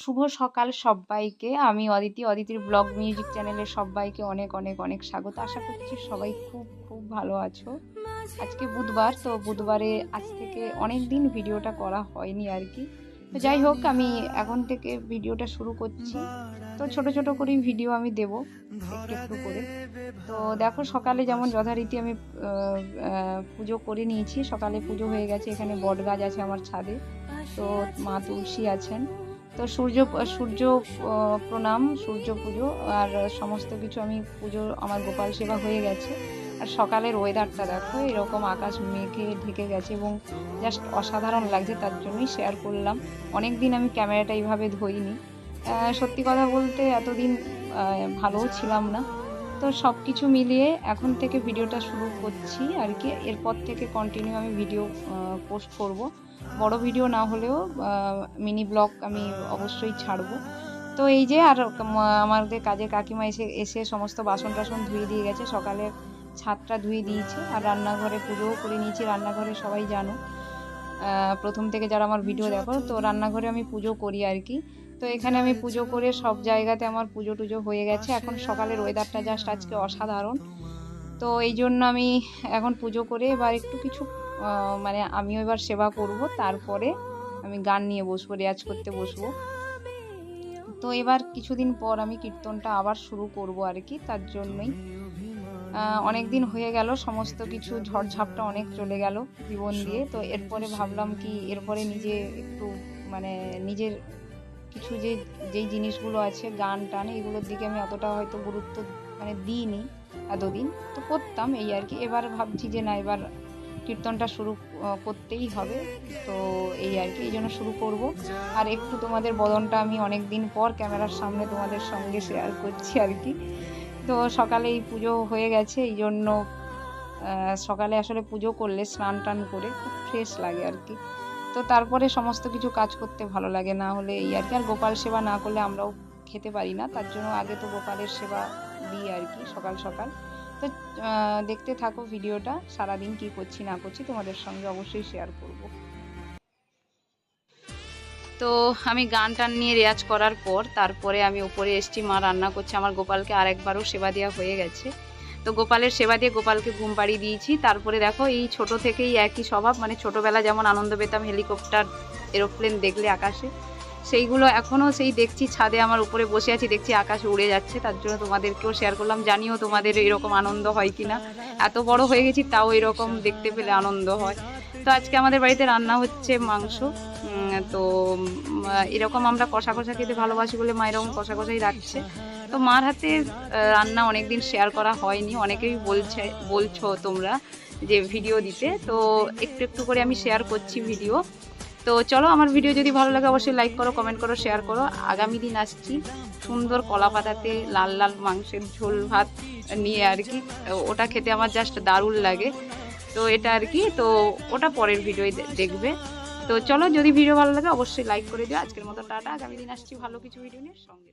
শুভ সকাল সবাইকে। আমি অদিতি, অদিতির ব্লগ মিউজিক চ্যানেলের সবাইকে অনেক অনেক অনেক স্বাগত। আশা করছি সবাই খুব খুব ভালো আছো। আজকে বুধবার, তো বুধবারে আজ থেকে অনেক দিন ভিডিওটা করা হয়নি আর কি। তো যাই হোক, আমি এখন থেকে ভিডিওটা শুরু করছি। তো ছোট ছোট করেই ভিডিও আমি দেব একটু একটু করে। তো দেখো, সকালে যেমন যথারীতি আমি পুজো করে নিয়েছি। সকালে পুজো হয়ে গেছে। এখানে বট গাছ আছে আমার ছাদে। তো মা তুলসী আছেন। তো সূর্য সূর্য প্রণাম, সূর্য পুজো আর সমস্ত কিছু আমি পুজো, আমার গোপাল সেবা হয়ে গেছে। আর সকালের ওয়েদারটা দেখো, এরকম আকাশ মেঘে ঢেকে গেছে এবং জাস্ট অসাধারণ লাগছে, তার জন্যই শেয়ার করলাম। অনেক দিন আমি ক্যামেরাটা এইভাবে ধরিনি। সত্যি কথা বলতে এতদিন ভালোও ছিলাম না। তো সব কিছু মিলিয়ে এখন থেকে ভিডিওটা শুরু করছি আর কি। এরপর থেকে কন্টিনিউ আমি ভিডিও পোস্ট করব। বড় ভিডিও না হলেও মিনি ব্লগ আমি অবশ্যই ছাড়বো। তো এই যে, আর আমাদের কাজের কাকিমা এসে এসে সমস্ত বাসন টাসন ধুয়ে দিয়ে গেছে, সকালে ছাদটা ধুয়ে দিয়েছে, আর রান্নাঘরে পুজোও করে নিয়েছি, রান্নাঘরে সবাই জানো। প্রথম থেকে যারা আমার ভিডিও দেখো, তো রান্নাঘরে আমি পুজো করি আর কি। তো এখানে আমি পুজো করে সব জায়গাতে আমার পুজো টুজো হয়ে গেছে। এখন সকালের ওয়েদারটা জাস্ট আজকে অসাধারণ। তো এই জন্য আমি এখন পুজো করে এবার একটু কিছু মানে আমিও এবার সেবা করব, তারপরে আমি গান নিয়ে বসবো, রেয়াজ করতে বসবো। তো এবার কিছুদিন পর আমি কীর্তনটা আবার শুরু করব আর কি, তার জন্যই। অনেক দিন হয়ে গেল, সমস্ত কিছু ঝড়ঝাপটা অনেক চলে গেল জীবন দিয়ে। তো এরপরে ভাবলাম কি, এরপরে নিজে একটু মানে নিজের কিছু যে, যেই জিনিসগুলো আছে, গান টান, এগুলোর দিকে আমি অতটা হয়তো গুরুত্ব মানে দিইনি এতদিন। তো করতাম এই আর কি, এবার ভাবছি যে না, এবার কীর্তনটা শুরু করতেই হবে। তো এই আর কি, এই জন্য শুরু করব। আর একটু তোমাদের বদনটা আমি অনেক দিন পর ক্যামেরার সামনে তোমাদের সঙ্গে শেয়ার করছি আর কি। তো সকালে এই পুজো হয়ে গেছে, এই জন্য সকালে আসলে পুজো করলে, স্নান টান করে খুব ফ্রেশ লাগে আর কি। তো তারপরে সমস্ত কিছু কাজ করতে ভালো লাগে, না হলে এই আর কি। আর গোপাল সেবা না করলে আমরাও খেতে পারি না, তার জন্য আগে তো গোপালের সেবা দিই আর কি, সকাল সকাল। তো দেখতে থাকো ভিডিওটা, সারাদিন কি করছি, না করছি তোমাদের সঙ্গে অবশ্যই শেয়ার করব। তো, আমি গান টান নিয়ে রেয়াজ করার পর, তারপরে আমি উপরে এসছি, মা রান্না করছে, আমার গোপালকে আরেকবারও সেবা দেওয়া হয়ে গেছে। তো গোপালের সেবা দিয়ে গোপালকে ঘুম পাড়িয়ে দিয়েছি, তারপরে দেখো এই ছোট থেকেই একই স্বভাব মানে ছোটবেলা যেমন আনন্দ পেতাম, হেলিকপ্টার, এরোপ্লেন দেখলে আকাশে সেইগুলো এখনও সেই দেখছি, ছাদে আমার উপরে বসে আছি, দেখছি আকাশে উড়ে যাচ্ছে, তার জন্য তোমাদেরকেও শেয়ার করলাম। জানিও তোমাদের এরকম আনন্দ হয় কি না এত বড় হয়ে গেছি, তাও এরকম দেখতে পেলে আনন্দ হয়। তো আজকে আমাদের বাড়িতে রান্না হচ্ছে মাংস। তো এরকম আমরা কষা কষা খেতে ভালোবাসি বলে মা এরকম কষা কষাই রাখছে। তো মার হাতে রান্না অনেকদিন শেয়ার করা হয়নি। অনেকেই বলছে, বলছো তোমরা যে ভিডিও দিতে। তো একটু একটু করে আমি শেয়ার করছি ভিডিও তো চলো, আমার ভিডিও যদি ভালো লাগে অবশ্যই লাইক করো কমেন্ট করো শেয়ার করো। আগামী দিন আসছি সুন্দর কলা পাতাতে লাল লাল মাংসের ঝোল ভাত নিয়ে আর কি। ওটা খেতে আমার জাস্ট দারুণ লাগে। তো এটা আর কি, তো ওটা পরের ভিডিও দেখবে। তো চলো, যদি ভিডিও ভালো লাগে অবশ্যই লাইক করে দিও। আজকের মতো টাটা, আগামী দিন আসছি ভালো কিছু ভিডিও নিয়ে সঙ্গে।